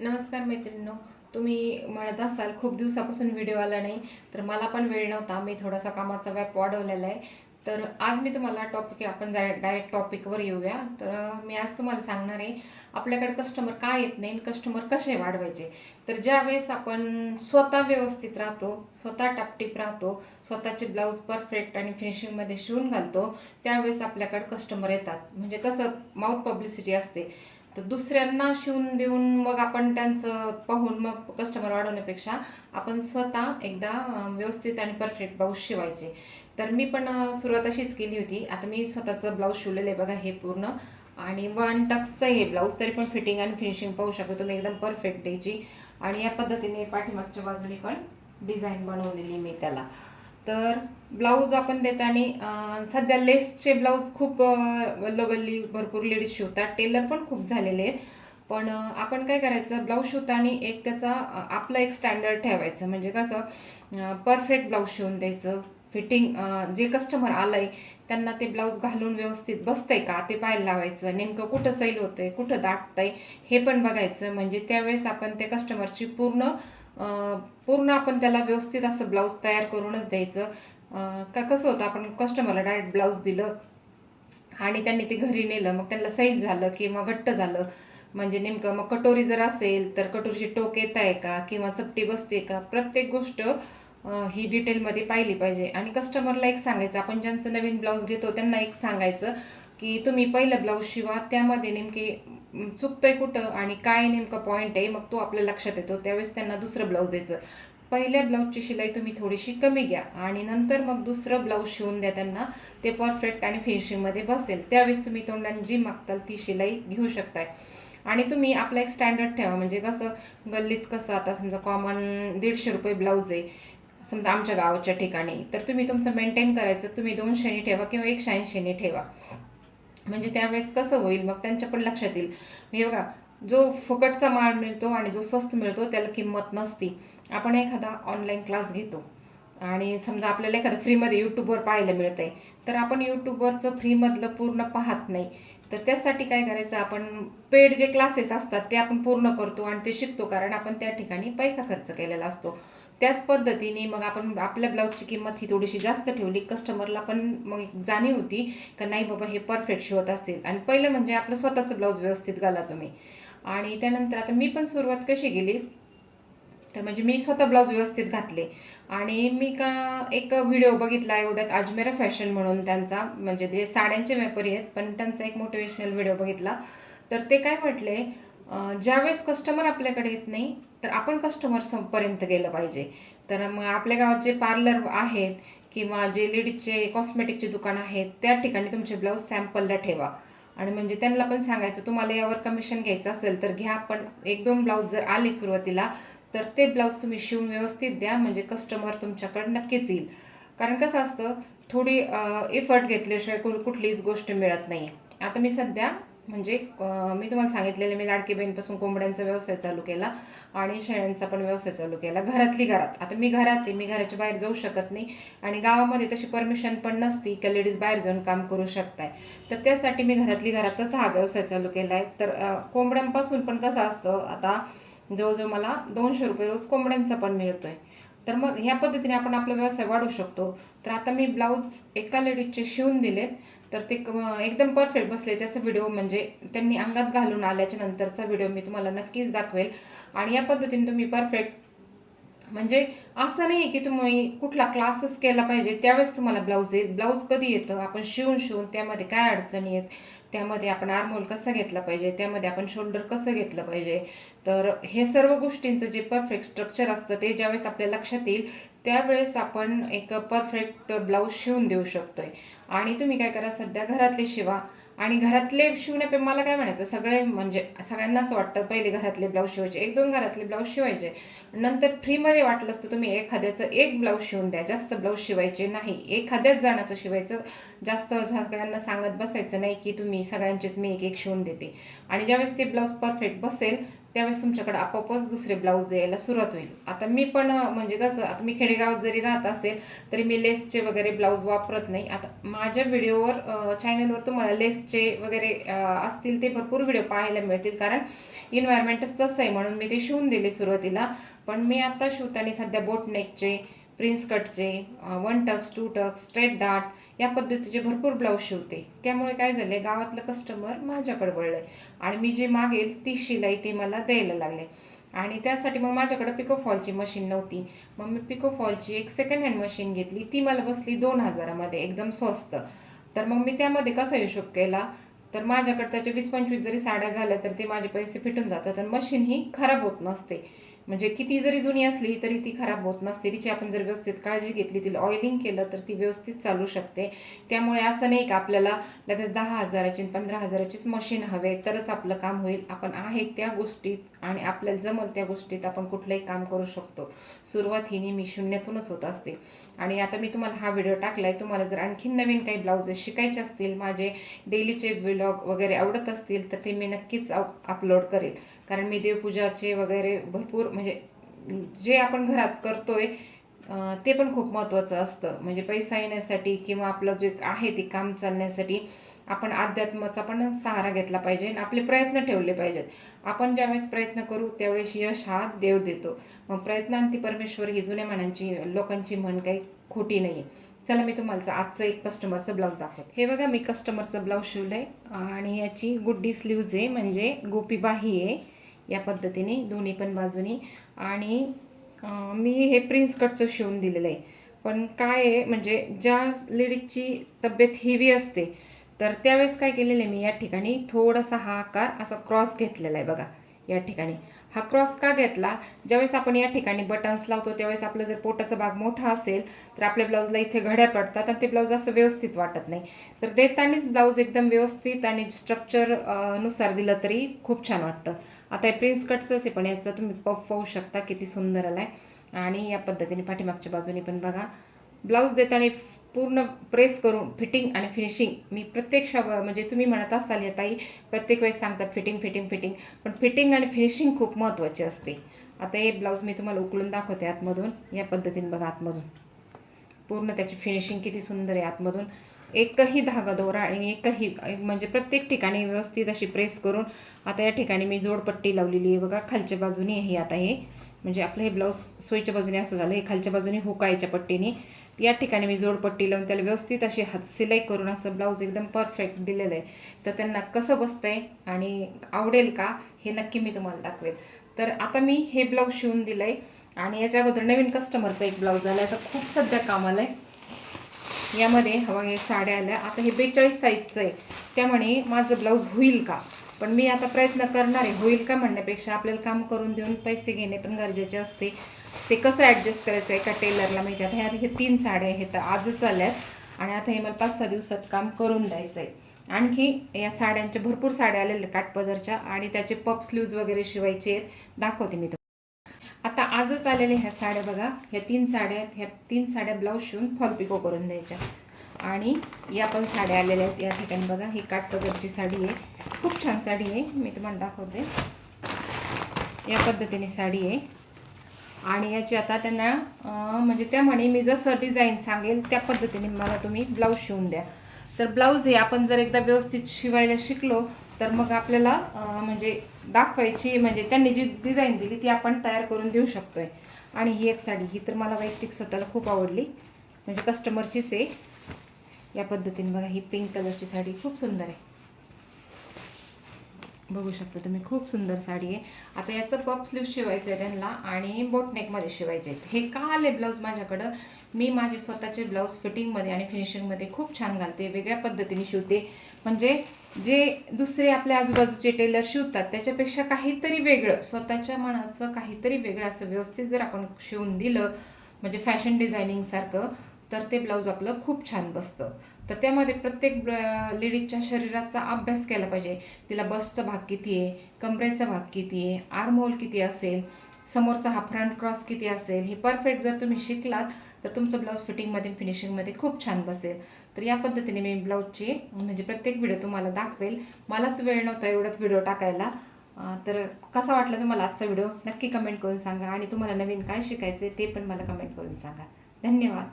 नमस्कार मैत्रिणींनो तुम्ही म्हणत असाल खूप दिवसापासून व्हिडिओ आला नाही तर मला पण वेळ नव्हता मी थोडासा कामाचा व्याप वाढवलेला आहे. तर आज मी तुम्हाला टॉपिक आपण डायरेक्ट टॉपिकवर येऊया. तर मी आज तुम्हाला सांगणार आहे आपल्याकडे कस्टमर का येत नाही कस्टमर कसे वाढवायचे? तर ज्या वेळेस आपण स्वतः व्यवस्थित राहतो स्वतः टापटीप राहतो स्वतःचे ब्लाऊज परफेक्ट आणि फिनिशिंगमध्ये शिवून घालतो त्यावेळेस आपल्याकडे कस्टमर येतात. म्हणजे कसं माउथ पब्लिसिटी असते. तर दुसऱ्यांना शिवून देऊन मग आपण त्यांचं पाहून मग कस्टमर वाढवण्यापेक्षा आपण स्वतः एकदा व्यवस्थित आणि परफेक्ट ब्लाऊज शिवायचे. तर मी पण सुरुवात अशीच केली होती. आता मी स्वतःचं ब्लाऊज शिवलेलं आहे बघा हे पूर्ण. आणि वन टक्सचं हे ब्लाऊज तरी पण फिटिंग आणि फिनिशिंग पाहू शकतो तुम्ही. एकदम परफेक्ट द्यायची आणि या पद्धतीने पाठीमागच्या बाजूने पण डिझाईन बनवलेली मी त्याला. तर ब्लाऊज आपण देताना सध्या लेसचे ब्लाऊज खूप गल्ली भरपूर लेडीज शिवतात. टेलर पण खूप झालेले आहेत. पण आपण काय करायचं ब्लाऊज शिवताना एक त्याचा आपला एक स्टँडर्ड ठेवायचं. म्हणजे कसं परफेक्ट ब्लाऊज शिवून द्यायचं. फिटिंग जे कस्टमर आलंय त्यांना ते ब्लाऊज घालून व्यवस्थित बसतंय का? ते पाहायला लावायचं. नेमकं कुठं सैल होतंय? कुठं दाटतंय? हे पण बघायचं. म्हणजे त्यावेळेस आपण त्या कस्टमरची पूर्ण पूर्ण आपण त्याला व्यवस्थित असं ब्लाऊज तयार करूनच द्यायचं. का कसं होतं आपण कस्टमरला डायरेक्ट ब्लाऊज दिलं आणि त्यांनी ते घरी नेलं. मग त्यांना सैल झालं किंवा घट्ट झालं. म्हणजे नेमकं मग कटोरी जर असेल तर कटोरीची टोक येत आहे का? किंवा चपटी बसते का? प्रत्येक गोष्ट ही डिटेलमध्ये पाहिली पाहिजे. आणि कस्टमरला एक सांगायचं आपण ज्यांचं नवीन ब्लाऊज घेतो त्यांना एक सांगायचं की तुम्ही पहिलं ब्लाऊज शिवा त्यामध्ये नेमके चुकतंय कुठं आणि काय नेमकं पॉईंट आहे मग तो आपल्या लक्षात येतो. त्यावेळेस त्यांना दुसरं ब्लाऊज द्यायचं. पहिल्या ब्लाऊजची शिलाई तुम्ही थोडीशी कमी घ्या आणि नंतर मग दुसरं ब्लाऊज शिवून द्या त्यांना. ते परफेक्ट आणि फिनिशिंगमध्ये बसेल. त्यावेळेस तुम्ही तोंडाने जी मागताल ती शिलाई घेऊ शकताय. आणि तुम्ही आपला एक स्टँडर्ड ठेवा. म्हणजे कसं गल्लीत कसं आता समजा कॉमन दीडशे रुपये ब्लाऊज आहे. समजा आमच्या गावाच्या ठिकाणी तर तुम्ही तुमचं मेंटेन करायचं तुम्ही दोन शेणी ठेवा किंवा एक शाईन शेणी ठेवा. म्हणजे त्यावेळेस कसं होईल मग त्यांच्या पण लक्षात येईल. हे बघा जो फुकटचा माल मिळतो आणि जो स्वस्त मिळतो त्याला किंमत नसती. आपण एखादा ऑनलाईन क्लास घेतो. आणि समजा आपल्याला एखादं फ्रीमध्ये यूट्यूबवर पाहायला मिळतंय तर आपण यूट्यूबवरचं फ्रीमधलं पूर्ण पाहत नाही. तर त्यासाठी काय करायचं आपण पेड जे क्लासेस असतात ते आपण पूर्ण करतो आणि ते शिकतो कारण आपण त्या ठिकाणी पैसा खर्च केलेला असतो. त्याच पद्धतीने मग आपण आपल्या ब्लाऊजची किंमत ही थोडीशी जास्त ठेवली. कस्टमरला पण मग एक जाणीव होती का नाही बाबा हे परफेक्ट शिवत असेल आणि पहिलं म्हणजे आपलं स्वतःचं ब्लाऊज व्यवस्थित घाला तुम्ही. आणि त्यानंतर आता मी पण सुरुवात कशी केली तर म्हणजे मी स्वतः ब्लाऊज व्यवस्थित घातले. आणि मी का एक व्हिडिओ बघितला एवढ्यात अजमेरा फॅशन म्हणून त्यांचा म्हणजे ते साड्यांचे व्यापारी आहेत पण त्यांचा एक मोटिवेशनल व्हिडिओ बघितला. तर ते काय म्हटले ज्यावेळेस कस्टमर आपल्याकडे येत नाही तर आपण कस्टमर पर्यंत गेलं पाहिजे. तर मग आपल्या गावात जे पार्लर आहेत किंवा जे लेडीजचे कॉस्मेटिकचे दुकान आहेत त्या ठिकाणी तुमचे ब्लाऊज सॅम्पलला ठेवा. आणि म्हणजे त्यांना पण सांगायचं तुम्हाला यावर कमिशन घ्यायचं असेल तर घ्या पण एक दोन ब्लाऊज जर आले सुरुवातीला तर ते ब्लाऊज तुम्ही शिवून व्यवस्थित द्या म्हणजे कस्टमर तुमच्याकडे नक्कीच येईल. कारण कसं असतं थोडी एफर्ट घेतल्याशिवाय कुठलीच गोष्ट मिळत नाही आता मी सध्या म्हणजे मी तुम्हाला सांगितलेलं मी लाडकी बहीणपासून कोंबड्यांचा व्यवसाय चालू केला आणि शेळ्यांचा पण व्यवसाय चालू केला घरातली घरात. आता मी घरात आहे मी घराच्या बाहेर जाऊ शकत नाही आणि गावामध्ये तशी परमिशन पण नसती का लेडीज बाहेर जाऊन काम करू शकताय. तर त्यासाठी मी घरातली घरातच हा व्यवसाय चालू केला आहे. तर कोंबड्यांपासून पण कसं असतं आता जवळजवळ मला दोनशे रुपये रोज कोंबड्यांचा पण मिळतोय. तर मग ह्या पद्धतीने आपण आपला व्यवसाय वाढवू शकतो. तर आता मी ब्लाऊज एका लेडीजचे शिवून दिलेत. तर ते क- एकदम परफेक्ट बसले. त्याचा व्हिडिओ म्हणजे त्यांनी अंगात घालून आल्याच्या नंतरचा व्हिडिओ मी तुम्हाला नक्कीच दाखवेल. आणि या पद्धतीने तुम्ही परफेक्ट म्हणजे असं नाही की तुम्ही कुठला क्लासेस केला पाहिजे त्यावेळेस तुम्हाला ब्लाऊज येईल ब्लाऊज कधी येतं? आपण शिवून शिवून त्यामध्ये काय अडचणी आहेत? त्यामध्ये आपण आर्मोल कसं घेतला पाहिजे? त्यामध्ये आपण शोल्डर कसं घेतलं पाहिजे? तर हे सर्व गोष्टींचं जे परफेक्ट स्ट्रक्चर असतं ते ज्यावेळेस आपल्या लक्षात येईल त्यावेळेस आपण एक परफेक्ट ब्लाऊज शिवून देऊ शकतो आहे आणि तुम्ही काय करा सध्या घरातले शिवा. आणि घरातले शिवण्यापे मला काय म्हणायचं? सगळे म्हणजे सगळ्यांना असं वाटतं पहिले घरातले ब्लाऊज शिवायचे एक दोन घरातले ब्लाऊज शिवायचे. नंतर फ्रीमध्ये वाटलं असतं तुम्ही एखाद्याचं एक ब्लाऊज शिवून द्या जास्त ब्लाऊज शिवायचे नाही. एखाद्याच जणाचं शिवायचं जास्त सगळ्यांना सांगत बसायचं नाही की तुम्ही सगळ्यांचेच मी एक एक शिवून देते. आणि ज्यावेळेस ते ब्लाऊज परफेक्ट बसेल त्यावेळेस तुमच्याकडे आपोआपच दुसरे ब्लाऊज द्यायला सुरुवात होईल. आता मी पण म्हणजे कसं आता मी खेडेगावात जरी राहत असेल तरी मी लेसचे वगैरे ब्लाऊज वापरत नाही. आता माझ्या व्हिडिओवर चॅनलवर तुम्हाला लेसचे वगैरे असतील ते भरपूर व्हिडिओ पाहायला मिळतील. कारण इन्व्हायरमेंटच तसं आहे म्हणून मी ते शिवून दिले सुरुवातीला. पण मी आता शिवताना सध्या बोटनेकचे prince कटचे one tucks two tucks straight dot या पद्धतीचे भरपूर ब्लाऊज शिवते. त्यामुळे काय झाले गावातलं कस्टमर माझ्याकडे वळलंय. आणि मी जे मागेल ती शिलाई ते मला द्यायला लागले. आणि त्यासाठी मग माझ्याकडे पिको फॉलची मशीन नव्हती. मग मी पिको फॉलची एक सेकंड हँड मशीन घेतली. ती मला बसली दोन हजारामध्ये एकदम स्वस्त. तर मग मी त्यामध्ये कसा हिशोब केला? तर माझ्याकडे त्याच्या वीस पंचवीस जरी साड्या झाल्या तर ते माझे पैसे फिटून जातात आणि मशीन ही खराब होत नसते. म्हणजे किती जरी जुनी असली तरी ती खराब होत नसते. तिची आपण जर व्यवस्थित काळजी घेतली तिला ऑइलिंग केलं तर ती व्यवस्थित चालू शकते. त्यामुळे असं नाही का आपल्याला लगेच दहा हजाराची आणि पंधरा हजाराचीच मशीन हवे तरच आपलं काम होईल. आपण आहे त्या गोष्टीत. आणि आपल्याला जमल त्या गोष्टीत आपण कुठलंही काम करू शकतो. सुरुवात ही नेहमी शून्यातूनच होत असते. आणि आता मी तुम्हाला हा व्हिडिओ टाकला आहे तुम्हाला जर आणखीन नवीन काही ब्लाउजेस शिकायचे असतील माझे डेलीचे ब्लॉग वगैरे आवडत असतील तर ते मी नक्कीच अपलोड करेल. कारण मी देवपूजाचे वगैरे भरपूर म्हणजे जे आपण घरात करतोय आहे ते पण खूप महत्त्वाचं असतं. म्हणजे पैसा येण्यासाठी किंवा आपलं जे आहे ते काम चालण्यासाठी आपण अध्यात्माचा पण सहारा घेतला पाहिजे आणि आपले प्रयत्न ठेवले पाहिजेत. आपण ज्यावेळेस प्रयत्न करू त्यावेळेस यश हा देव देतो. मग प्रयत्नांती परमेश्वर ही जुन्या म्हणांची लोकांची म्हण काही खोटी नाही चला मी तुम्हाला आजचं एक कस्टमरचं ब्लाऊज दाखवते. हे बघा मी कस्टमरचं ब्लाऊज शिवलंय आणि याची गुड्डी स्लीव्ज आहे. म्हणजे गोपीबाही आहे. या पद्धतीने दोन्ही पण बाजूनी. आणि मी हे प्रिन्स कटचं शिवून दिलेलं आहे. पण काय आहे म्हणजे ज्या लेडीजची तब्येत हेवी असते तर त्यावेळेस काय केलेलं आहे मी या ठिकाणी थोडासा हा आकार असा क्रॉस घेतलेला आहे बघा या ठिकाणी. हा क्रॉस का घेतला? ज्यावेळेस आपण या ठिकाणी बटन्स लावतो त्यावेळेस आपलं जर पोटाचा भाग मोठा असेल तर आपल्या ब्लाऊजला इथे घड्या पडतात आणि ते ब्लाऊज असं व्यवस्थित वाटत नाही. तर देतानीच ब्लाऊज एकदम व्यवस्थित आणि स्ट्रक्चरनुसार दिलं तरी खूप छान वाटतं. आता हे प्रिन्स कटचंच आहे पण याचं तुम्ही पफ पाहू शकता किती सुंदर आला आहे आणि या पद्धतीने पाठीमागच्या बाजूने पण बघा ब्लाऊज देताना पूर्ण प्रेस करून फिटिंग आणि फिनिशिंग मी प्रत्येक म्हणजे तुम्ही म्हणत असाल या ताई प्रत्येक वेळेस सांगतात फिटिंग फिटिंग फिटिंग पण फिटिंग आणि फिनिशिंग खूप महत्त्वाची असते. आता हे ब्लाऊज मी तुम्हाला उकळून दाखवते आतमधून. या पद्धतीने बघा आतमधून. पूर्ण त्याची फिनिशिंग किती सुंदर आहे आतमधून. एकही धागा दोरा आणि एकही म्हणजे प्रत्येक ठिकाणी व्यवस्थित अशी प्रेस करून आता या ठिकाणी मी जोडपट्टी लावलेली आहे. बघा खालच्या बाजूने हे आता हे. म्हणजे आपलं हे ब्लाऊज सोयीच्या बाजूने असं झालं. हे खालच्या बाजूने हुकायच्या पट्टीने. या ठिकाणी मी जोडपट्टी लावून त्याला व्यवस्थित अशी हात सिलाई करून असं ब्लाऊज एकदम परफेक्ट दिलेलं आहे. तर त्यांना कसं बसतंय आणि आवडेल का हे नक्की मी तुम्हाला दाखवेल. तर आता मी हे ब्लाऊज शिवून दिलं आहे आणि याच्या अगोदर नवीन कस्टमरचा एक ब्लाऊज आला आहे तर खूप सध्या कामाला आहे यामध्ये हवा हे साड्या आल्या. आता हे बेचाळीस साईजचं आहे. त्यामुळे माझं ब्लाऊज होईल का? पण मी आता प्रयत्न करणार आहे. होईल का म्हणण्यापेक्षा आपल्याला काम करून देऊन पैसे घेणे पण गरजेचे असते. ते कसं ॲडजस्ट करायचं आहे एका टेलरला माहिती आता ह्या हे तीन साड्या आहेत. तर आजच आल्यात. आणि आता हे मला पाच सहा दिवसात काम करून द्यायचं आहे आणखी या साड्यांच्या भरपूर साड्या आलेल्या काठपदरच्या. आणि त्याचे पप स्लीव्ज वगैरे शिवायचे आहेत. दाखवते मी तुम्हाला. आजच आलेल्या ह्या साड्या बघा ह्या तीन साड्या आहेत ह्या तीन साड्या ब्लाऊज शिवून फॉल पिको करून द्यायच्या. आणि या पण साड्या आलेल्या आहेत या ठिकाणी बघा ही काठपदरची साडी आहे. खूप छान साडी आहे मी तुम्हाला दाखवते. या पद्धतीने साडी आहे. आणि याची आता त्यांना म्हणजे त्या म्हणे मी जसं डिझाईन सांगेल त्या पद्धतीने मला तुम्ही ब्लाऊज शिवून द्या. तर ब्लाऊज हे आपण जर एकदा व्यवस्थित शिवायला शिकलो तर मग आपल्याला म्हणजे दाखवायची म्हणजे त्यांनी जी डिझाईन दिली ती आपण तयार करून देऊ शकतोय. आणि ही एक साडी ही तर मला वैयक्तिक स्वतःला खूप आवडली. म्हणजे कस्टमरचीच आहे. या पद्धतीने बघा ही पिंक कलरची साडी खूप सुंदर आहे. बघू शकता तुम्ही खूप सुंदर साडी आहे. आता याचं पप स्लीव शिवायचं आहे त्यांना आणि बोटनेकमध्ये शिवायचे आहेत. हे का आले ब्लाऊज माझ्याकडं. मी माझे स्वतःचे ब्लाऊज फिटिंगमध्ये आणि फिनिशिंगमध्ये खूप छान घालते वेगळ्या पद्धतीने शिवते. म्हणजे जे दुसरे आपल्या आजूबाजूचे टेलर शिवतात त्याच्यापेक्षा काहीतरी वेगळं स्वतःच्या मनाचं काहीतरी वेगळं असं व्यवस्थित जर आपण शिवून दिलं म्हणजे फॅशन डिझायनिंगसारखं तर ते ब्लाऊज आपलं खूप छान बसतं. तर त्यामध्ये प्रत्येक लेडीजच्या शरीराचा अभ्यास केला पाहिजे. तिला बसचा भाग किती आहे कमरेचा भाग किती आहे आर्महोल किती असेल समोरचा हा फ्रंट क्रॉस किती असेल हे परफेक्ट जर तुम्ही शिकलात तर तुमचं ब्लाऊज फिटिंगमध्ये फिनिशिंगमध्ये खूप छान बसेल. तर या पद्धतीने मी ब्लाऊजचे म्हणजे प्रत्येक व्हिडिओ तुम्हाला दाखवेल. मलाच वेळ नव्हता एवढाच व्हिडिओ टाकायला. तर कसा वाटला तुम्हाला आजचा व्हिडिओ? नक्की कमेंट करून सांगा. आणि तुम्हाला नवीन काय शिकायचं ते पण मला कमेंट करून सांगा. धन्यवाद.